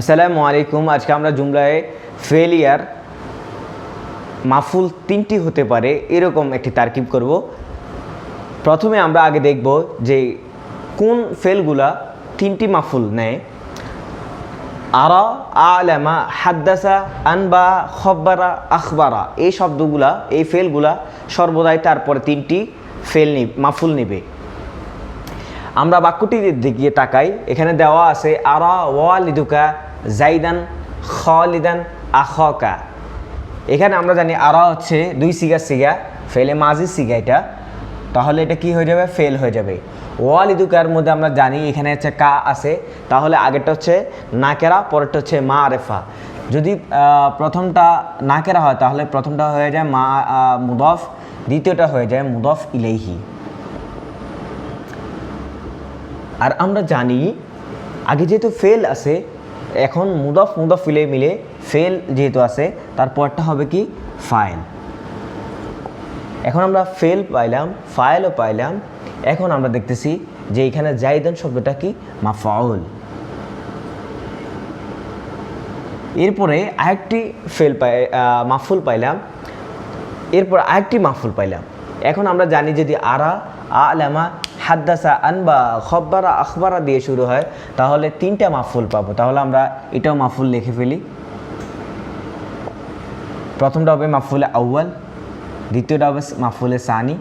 আসসালামু আলাইকুম। আজকে আমরা জুমলায় ফেলিয়ার মাফুল তিনটি হতে পারে এরকম একটি তারকিব করব। প্রথমে আমরা আগে দেখব যে কোন ফেলগুলা তিনটি মাফুল নেয়। আরা, আলামা, হাদ্দাসা, আনবা, খব্বারা, আখবারা এই শব্দগুলা, এই ফেলগুলা সর্বদাই তারপরে তিনটি ফেল নি মাফুল নিবে। আমরা বাক্যটির দিকে তাকাই। এখানে দেওয়া আছে, আরা ওয়ালিদুকা জাইদান খালিদান আখকা। এখানে আমরা জানি আরা হচ্ছে দুই সিগা সিগা, ফেলে মাঝি সিগা এটা। তাহলে এটা কি হয়ে যাবে? ফেল হয়ে যাবে। ওয়ালিদুকার মধ্যে আমরা জানি এখানে হচ্ছে কা আছে। তাহলে আগেরটা হচ্ছে নাকেরা, পরেরটা হচ্ছে মা আরেফা যদি প্রথমটা নাকেরা হয়, তাহলে প্রথমটা হয়ে যায় মা মুদফ। দ্বিতীয়টা হয়ে যায় মুদফ ইলেহি আর আমরা জানি, আগে যেহেতু ফেল আছে, এখন মুদফ মুদফ ফিলে মিলে ফেল যেহেতু আছে তারপরটা হবে কি? ফাইল এখন আমরা ফেল পাইলাম ফাইলও পাইলাম। এখন আমরা দেখতেছি যে এখানে জাইদান শব্দটা কি? মাফাউল। এরপরে আরেকটি ফেল পাই মাফুল পাইলাম। এরপর আরেকটি মাহফুল পাইলাম। এখন আমরা জানি যদি আরা আলামা হাদ্দাসা আনবা, খব্বারা, আখবারা দিয়ে শুরু হয়, তাহলে তিনটা মাহফুল পাবো। তাহলে আমরা এটাও মাফুল লিখে ফেলি। প্রথমটা হবে মাহফুলে আউ্য়াল, দ্বিতীয়টা হবে মাহফুলে সানি।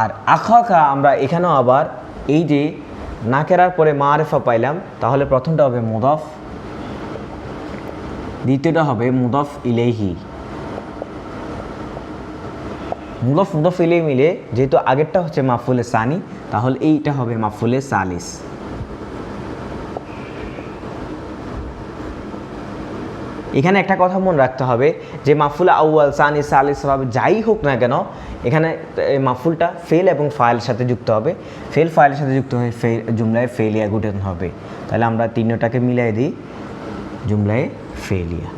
আর আখাখা আমরা এখানেও আবার এই যে নাকেরার পরে মারেফা পাইলাম, তাহলে প্রথমটা হবে মুদফ, দ্বিতীয়টা হবে মুদফ ইলেহি মুদফ মুদফ ইলে মিলে যেহেতু আগেরটা হচ্ছে মাফুলে সানি, তাহলে এইটা হবে মাফুলে সালিস। এখানে একটা কথা মনে রাখতে হবে যে মাফুলে আউয়াল, সানি, সালিস হবে যাই হোক না কেন, এখানে মাফুলটা ফেল এবং ফাইলের সাথে যুক্ত হবে। ফেল, ফাইলের সাথে যুক্ত হয়ে ফেল, জুমলায় ফেলিয়া গুটানো হবে। তাহলে আমরা তিনটাকে মিলাই দিই, জুমলায় ফেলিয়া